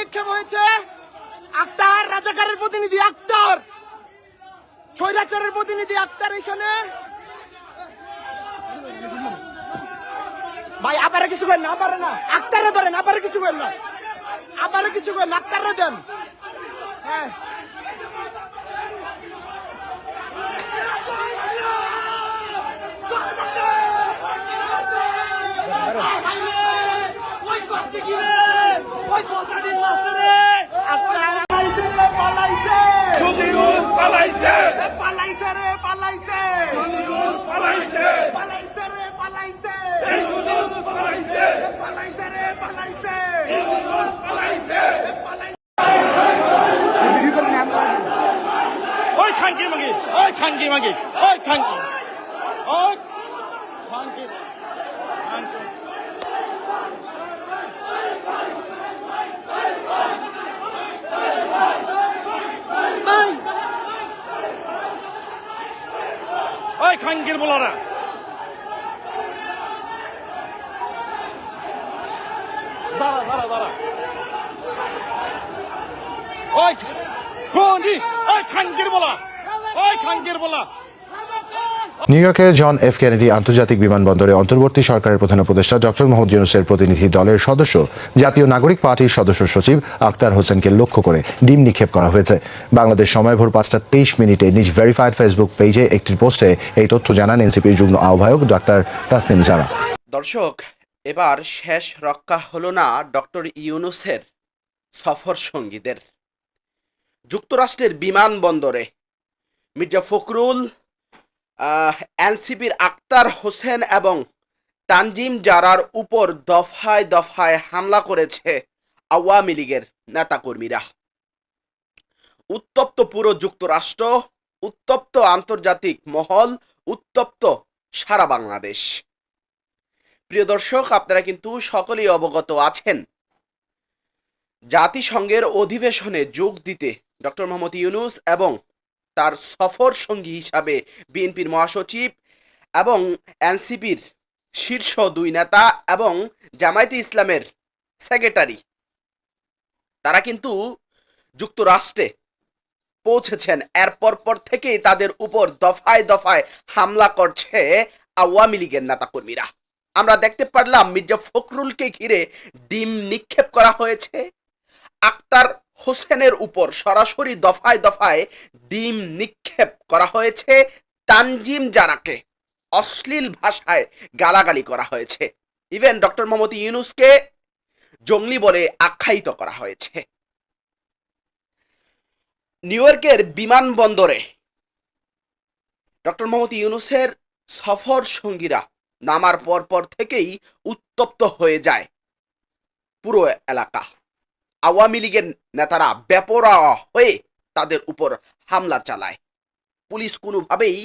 নিক্ষেপ হয়েছে। আক্তার, রাজাকারের প্রতিনিধি আক্তার। স্বৈরাচারের প্রতিনিধি আক্তার এখানে ভাই আবার কিছু করেন না না। আক্তারে ধরেন আবারে কিছু করেন না। আবার কিছু করেন আক্তারে দেন। হ্যাঁ। ওই খানকি মাগি ওই খানকি ওই খানকি খানকি ওই খানকির বলারা দাঁড়া দাঁড়া দাঁড়া ওই কোনি ওই খানকির নিউ ইয়র্কে জন এফ কেনেডি আন্তর্জাতিক বিমানবন্দরে অন্তর্বর্তী সরকারের প্রধান উপদেষ্টা ডক্টর মোহাম্মদ ইউনুসের প্রতিনিধি দলের সদস্য জাতীয় নাগরিক পার্টির সদস্য সচিব আক্তার হোসেনকে লক্ষ্য করে ডিম নিক্ষেপ করা হয়েছে। বাংলাদেশ সময় ভোর পাঁচটা তেইশ মিনিটে নিজ ভেরিফাইড ফেসবুক পেজে একটি পোস্টে এই তথ্য জানান এনসিপির যুগ্ম আহ্বায়ক ডাক্তার তাসনিম জারা। দর্শক এবার শেষ রক্ষা হলো না ডক্টর ইউনুসের সফর সঙ্গীদের যুক্তরাষ্ট্রের বিমানবন্দরে মির্জা ফখরুল এনসিপির আক্তার হোসেন এবং তানজিম জারার উপর দফায় দফায় হামলা করেছে আওয়ামী লীগের নেতাকর্মীরা। উত্তপ্ত পুরো যুক্তরাষ্ট্র, উত্তপ্ত আন্তর্জাতিক মহল, উত্তপ্ত সারা বাংলাদেশ। প্রিয় দর্শক, আপনারা কিন্তু সকলেই অবগত আছেন। জাতিসংঘের অধিবেশনে যোগ দিতে ডক্টর মোহাম্মদ ইউনুস এবং তার সফর সঙ্গী হিসাবে বিএনপির মহাসচিব এবং এনসিপির শীর্ষ দুই নেতা এবং জামায়াতে ইসলামের সেক্রেটারি। তারা কিন্তু যুক্তরাষ্ট্রে পৌঁছেছেন। এরপর পর থেকেই তাদের উপর দফায় দফায় হামলা করছে আওয়ামী লীগের নেতাকর্মীরা। আমরা দেখতে পারলাম মির্জা ফখরুলকে ঘিরে ডিম নিক্ষেপ করা হয়েছে। আক্তার হোসেনের উপর সরাসরি দফায় দফায় ডিম নিক্ষেপ করা হয়েছে, তানজিম জানাকে অশ্লীল ভাষায় গালাগালি করা হয়েছে। ইভেন ডক্টর মোহাম্মদ ইউনুসকে জঙ্গলি বলে আখ্যায়িত করা হয়েছে। নিউ ইয়র্কের বিমানবন্দরে ডক্টর মোহাম্মদ ইউনুসের সফর সঙ্গীরা নামার পর পর থেকেই উত্তপ্ত হয়ে যায় পুরো এলাকা। আওয়ামী লীগের নেতারা বেপরা হয়ে তাদের উপর হামলা চালায়। পুলিশ কোনোভাবেই,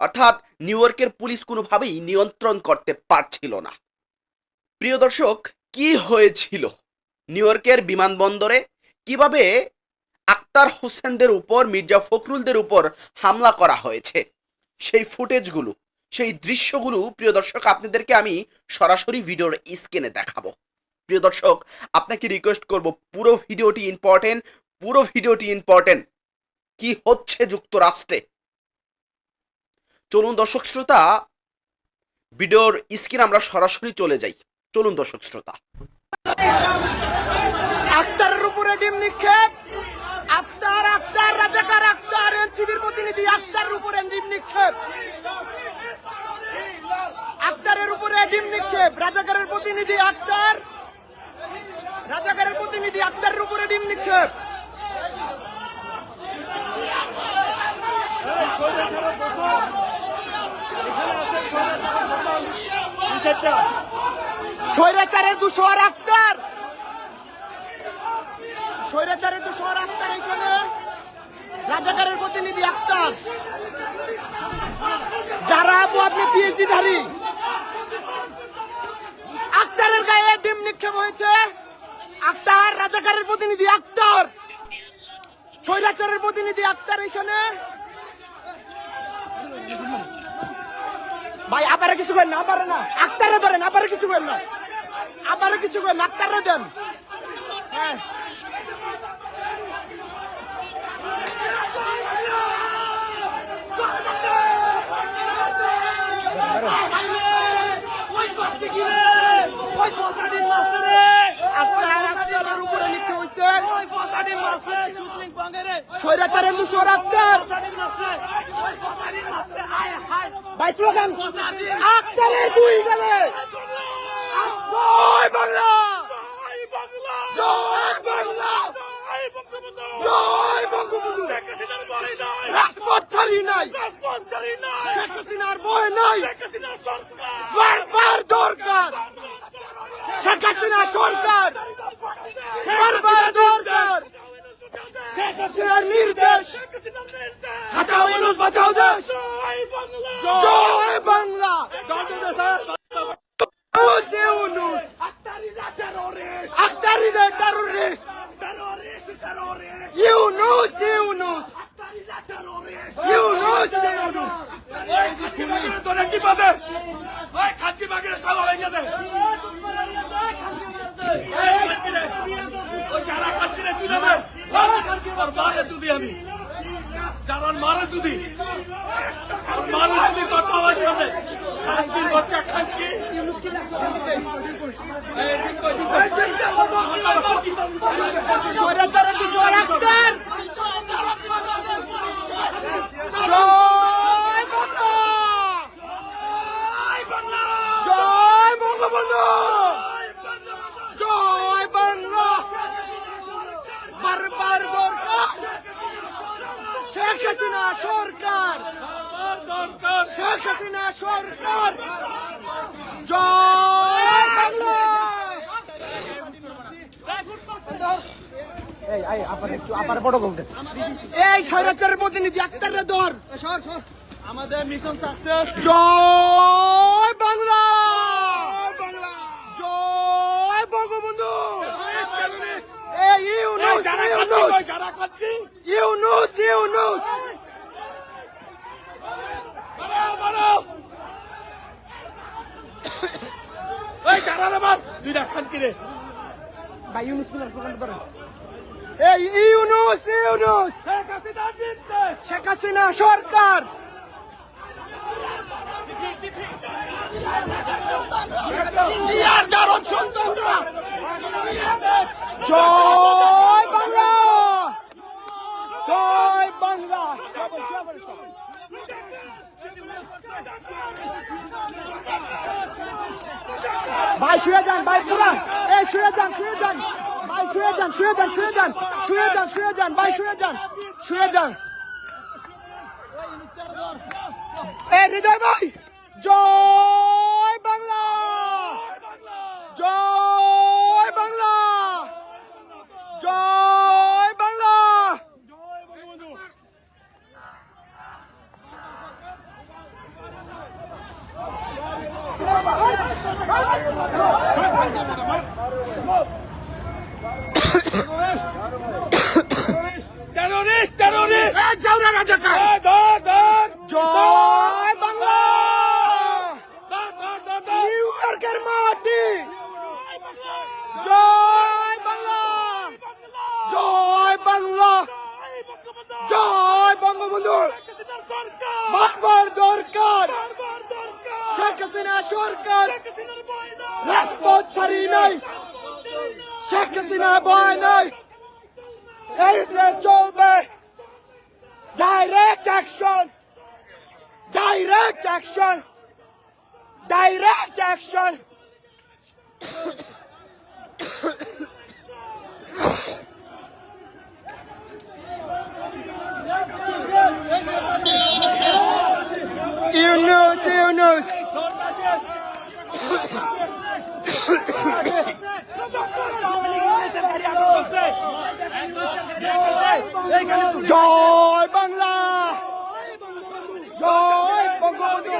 অর্থাৎ নিউ ইয়র্কের পুলিশ কোনোভাবেই নিয়ন্ত্রণ করতে পারছিল না। প্রিয় দর্শক, কি হয়েছিল? নিউ ইয়র্কের বিমানবন্দরে কীভাবে আক্তার হোসেনদের উপর, মির্জা ফখরুলদের উপর হামলা করা হয়েছে? সেই ফুটেজগুলো, সেই দৃশ্যগুলো, প্রিয় দর্শক, আপনাদেরকে আমি সরাসরি ভিডিওর স্ক্রিনে দেখাবো। প্রিয় দর্শক, আপনাকে রিকোয়েস্ট করব, পুরো ভিডিওটি ইম্পর্টেন্ট পুরো ভিডিওটি ইম্পর্টেন্ট কি হচ্ছে যুক্তরাষ্ট্রে? চলুন দর্শক শ্রোতা, ভিডিওর স্ক্রিন আমরা সরাসরি চলে যাই। চলুন দর্শক শ্রোতা। আক্তারের উপরে ডিম নিক্ষেপ। আক্তার আক্তার, রাজাকার, আক্তার, এনসিবির প্রতিনিধি, আক্তারের উপরে ডিম নিক্ষেপ। আক্তারের উপরে ডিম নিক্ষেপ, রাজাকারের প্রতিনিধি, আক্তার। রাজাকারের প্রতিনিধি আক্তারের উপরে ডিম নিক্ষেপ। স্বৈরাচারের দুশোয়ার আক্তার। স্বৈরাচারের দুশোয়ার আক্তার এখানে। রাজাকারের প্রতিনিধি আক্তার। যারা আপু আপনি পিএইচডি ধারী। আক্তারের গায়ে ডিম নিক্ষেপ হয়েছে। আক্তার, রাজাকারের প্রতিনিধি আক্তার। ছৈরাচারের প্রতিনিধি আক্তার এখানে ভাই আবার কিছু করেন না, আপারে না। আক্তারে ধরেন, আপারে কিছু করেন না। আবার কিছু করেন আক্তারে দেন। হ্যাঁ। আক্তার আপনার উপরে লিখা হয়েছে। স্বৈরাচারের দুশো আক্তার ভাই স্লোগান আক্তারের দুই গেলে। বাংলা। জয় বাংলা। জয় বঙ্গবন্ধু। রাজপথ ছাড়ি নাই। শেখ হাসিনার বই নাই। বারবার দরকার। শেখ হাসিনা সরকার। শেখ হাসিনার নির্দেশ। হাসাও মানুষ বাঁচাও দেশ। জয় বাংলা। আমি যারা মারে যদি মারে যদি কথা আমার সামনে খানকির বাচ্চা খানকি স্বৈরাচারের বিষয় আক্তার জয় বাংলা জয় বঙ্গবন্ধু জয় বাংলা বারবার দরকার শেখ হাসিনা সরকার দরকার শেখ হাসিনা সরকার। জয় বাংলা। এই স্বৈরাচারের প্রতিনিধি আক্তারের দর আমাদের মিশন সাকসেস জয় বাংলা। জয় বঙ্গবন্ধু। এই ইউনুস ইউনুস। খানকি যারা খানকি ইউনুস ইউনুস। এই যারা রে মার দুইটা খানকি রে ভাই ইউনুস মিলার প্রোগ্রাম করেন এই ইউনুস ইউনুস। শেখ হাসিনা নির্দেশ শেখ হাসিনা সরকার। ইয়ার জারদ সন্তানরা। জয় বাংলা। জয় বাংলা। ভাই, শুয়ে যান, ভাই, পুরা। এই, শুয়ে যান শুয়ে যান। ভাই, শুয়ে যান শুয়ে যান শুয়ে যান শুয়ে যান শুয়ে যান, ভাই, শুয়ে যান শুয়ে যান। এ হৃদয় ভাই জয় বাংলা। জয় বাংলা। জয় বাংলা টেরোরিস্ট টেরোরিস্ট জাউরা রাজাকার! ধর ধর! জয় বাংলা! ধর ধর ধর ধর! নিউ ইয়র্কের মাটি! জয় বাংলা! জয় বাংলা! জয় বঙ্গবন্ধু! বারবার দরকার! শেখ হাসিনা সরকার রাজপথ ছাড়ি নাই শেখ হাসিনা ভয় নাই এই দেশ চলবে ডাইরেক্ট অ্যাকশন জয় বাংলা। জয় বঙ্গবন্ধু।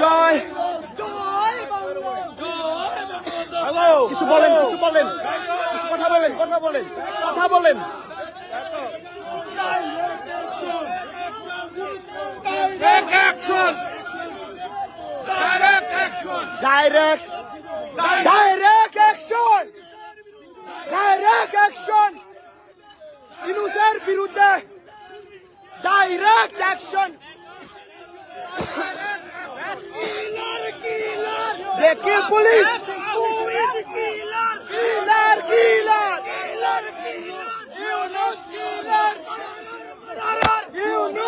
জয়। হ্যালো কিছু বলেন কিছু বলেন। কিছু কথা বলেন কথা বলেন কথা বলেন। Direct direct action direct action ইনুসের বিরুদ্ধে ডাইরেক্ট অ্যাকশন দেখি police killer killer Yunus killer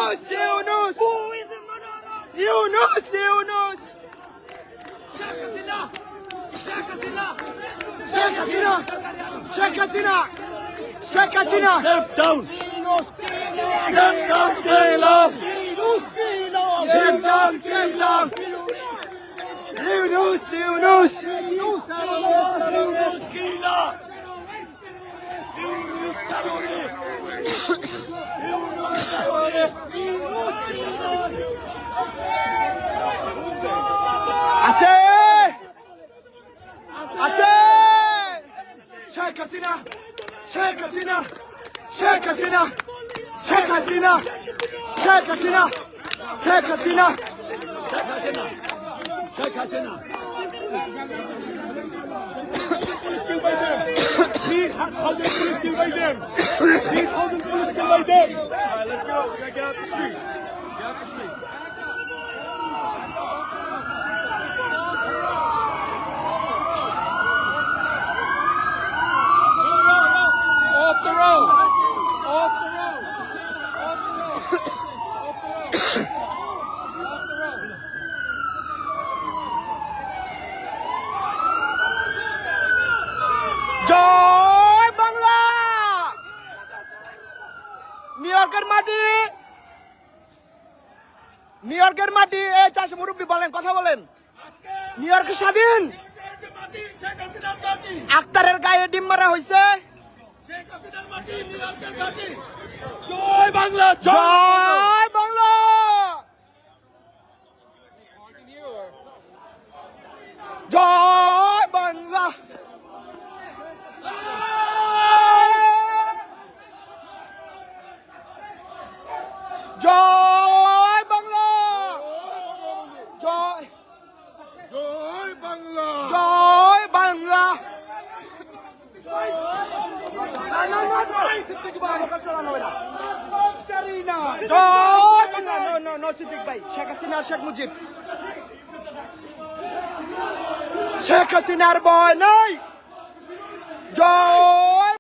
Yunus, Yunus. Who is in Manara? Yunus, Yunus. Shaka Sina. Shaka Sina. Shaka Sina. Step down. Step down, stay low. Step down, step down. Yunus, Yunus. Yunus, Yunus. Yunus, Yunus. আছে! আছে! Sheikh Hasina! Sheikh Hasina! Sheikh Hasina! Sheikh Hasina! Sheikh Hasina! Sheikh Hasina! police killed by them. 3,000 police killed by them. 3,000 police killed by them. All right, let's go. We gotta get out the street. আক্তারের গায়ে ডিম মারা হয়েছে জয় বাংলা জয় জয় বাংলা। জয় বাংলা। জয় বাংলা। জয়। জয় বাংলা জয় বাংলা জয় Bangla no. No. No Siddique ভাই। শেখ হাসিনা শেখ মুজিব। শেখ হাসিনার ভয় নাই। জয়।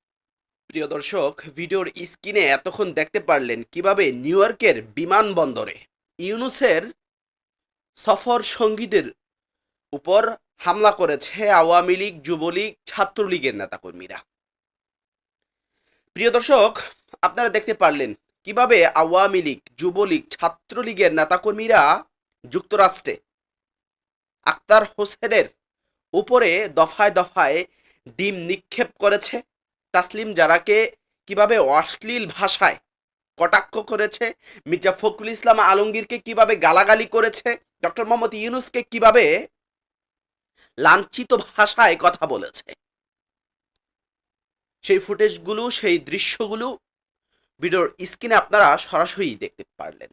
প্রিয় দর্শক ভিডিওর স্ক্রিনে এতক্ষণ দেখতে পারলেন কীভাবে নিউ ইয়র্কের বিমানবন্দরে ইউনুসের সফর সঙ্গীদের উপর হামলা করেছে আওয়ামী লীগ যুবলীগ ছাত্রলীগের নেতাকর্মীরা। প্রিয় দর্শক, আপনারা দেখতে পারলেন কীভাবে আওয়ামী লীগ, যুবলীগ, ছাত্রলীগের নেতাকর্মীরা যুক্তরাষ্ট্রে আক্তার হোসেনের উপরে দফায় দফায় ডিম নিক্ষেপ করেছে। তাসলিম জারাকে কীভাবে অশ্লীল ভাষায় কটাক্ষ করেছে। মির্জা ফখরুল ইসলাম আলমগীরকে কীভাবে গালাগালি করেছে। ডক্টর মোহাম্মদ ইউনুসকে কীভাবে লাঞ্ছিত ভাষায় কথা বলেছে। সেই ফুটেজগুলো, সেই দৃশ্যগুলো ভিডিওর স্ক্রিনে আপনারা সরাসরি দেখতে পারলেন।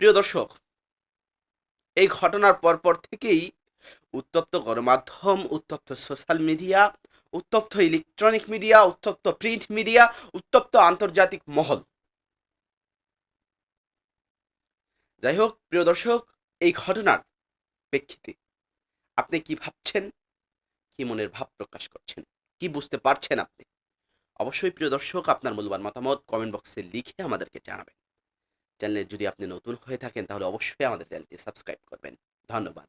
প্রিয় দর্শক, এই ঘটনার পরপর থেকেই উত্তপ্ত গণমাধ্যম, উত্তপ্ত সোশ্যাল মিডিয়া, উত্তপ্ত ইলেকট্রনিক মিডিয়া, উত্তপ্ত প্রিন্ট মিডিয়া, উত্তপ্ত আন্তর্জাতিক মহল। যাই হোক, প্রিয় দর্শক, এই ঘটনার প্রেক্ষিতে আপনি কি ভাবছেন? কি মনের ভাব প্রকাশ করছেন? কি বুঝতে পারছেন আপনি? অবশ্যই প্রিয় দর্শক, আপনার মূল্যবান মতামত কমেন্ট বক্সে লিখে আমাদেরকে জানাবেন। চ্যানেলে যদি আপনি নতুন হয়ে থাকেন, তাহলে অবশ্যই আমাদের চ্যানেলটি সাবস্ক্রাইব করবেন। ধন্যবাদ।